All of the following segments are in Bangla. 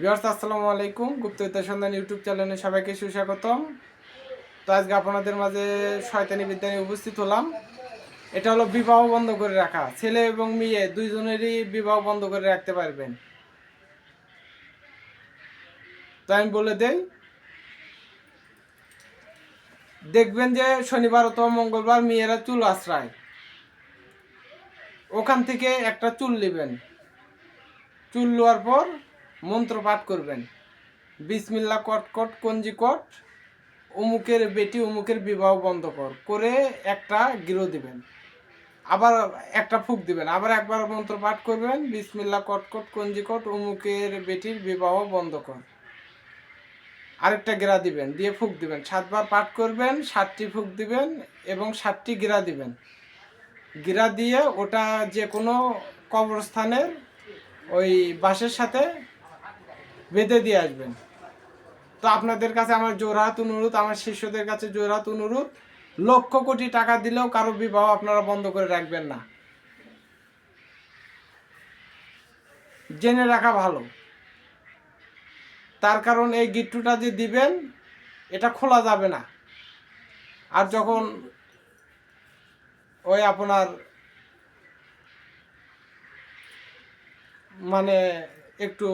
ভিউয়ার্স, আসসালামু আলাইকুম। গুপ্তবিদ্যা সন্ধান ইউটিউব চ্যানেলে সবাইকে সুস্বাগতম। তো আজকে আপনাদের মাঝে শয়তানি বিদ্যা নিয়ে উপস্থিত হলাম। এটা হলো বিবাহ বন্ধ করে রাখা। ছেলে এবং মেয়ে দুইজনেরই বিবাহ বন্ধ করে রাখতে পারবেন। তো আমি বলে দেই, দেখবেন যে শনিবার অথবা মঙ্গলবার মেয়েরা চুল আশ্রয়। ওখান থেকে একটা চুল নেবেন। চুল লোয়ার পর মন্ত্র পাঠ করবেন। বিসমিল্লা কট কট, কঞ্জি কট অমুকের বেটি অমুকের বিবাহ বন্ধ কর। করে একটা গিরো দিবেন। আবার একটা ফুক দিবেন। আবার একবার মন্ত্র পাঠ করবেন। বিসমিল্লা কট কট, কঞ্জি কট অমুকের বেটির বিবাহ বন্ধ কর। আরেকটা গেরা দিবেন। দিয়ে ফুক দিবেন। সাতবার পাঠ করবেন, সাতটি ফুক দিবেন এবং সাতটি গিরা দিবেন। গিরা দিয়ে ওটা যে কোনো কবরস্থানের ওই বাঁশের সাথে বেঁধে দিয়ে আসবেন। তো আপনাদের কাছে আমার জোরহাত অনুরোধ, আমার শিষ্যদের কাছে জোরহাত অনুরোধ। লক্ষ কোটি টাকা দিলেও কারও বিবাহ আপনারা বন্ধ করে রাখবেন না। জেনে রাখা ভালো। তার কারণ এই গিট্টুটা যে দিবেন, এটা খোলা যাবে না। আর যখন ওই আপনার মানে একটু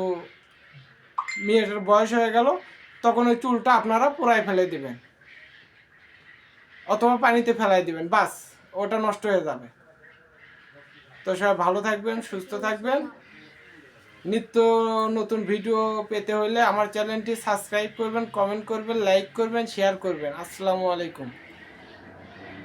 মেয়েটার বয়স হয়ে গেল, তখন ওই চুলটা আপনারা পুরাই ফেলে দিবেন। অথবা পানিতে ফেলাই দিবেন, বাস, ওটা নষ্ট হয়ে যাবে। তো সবাই ভালো থাকবেন, সুস্থ থাকবেন। নিত্য নতুন ভিডিও পেতে হলে আমার চ্যানেলটি সাবস্ক্রাইব করবেন, কমেন্ট করবেন, লাইক করবেন, শেয়ার করবেন। আসসালামু আলাইকুম।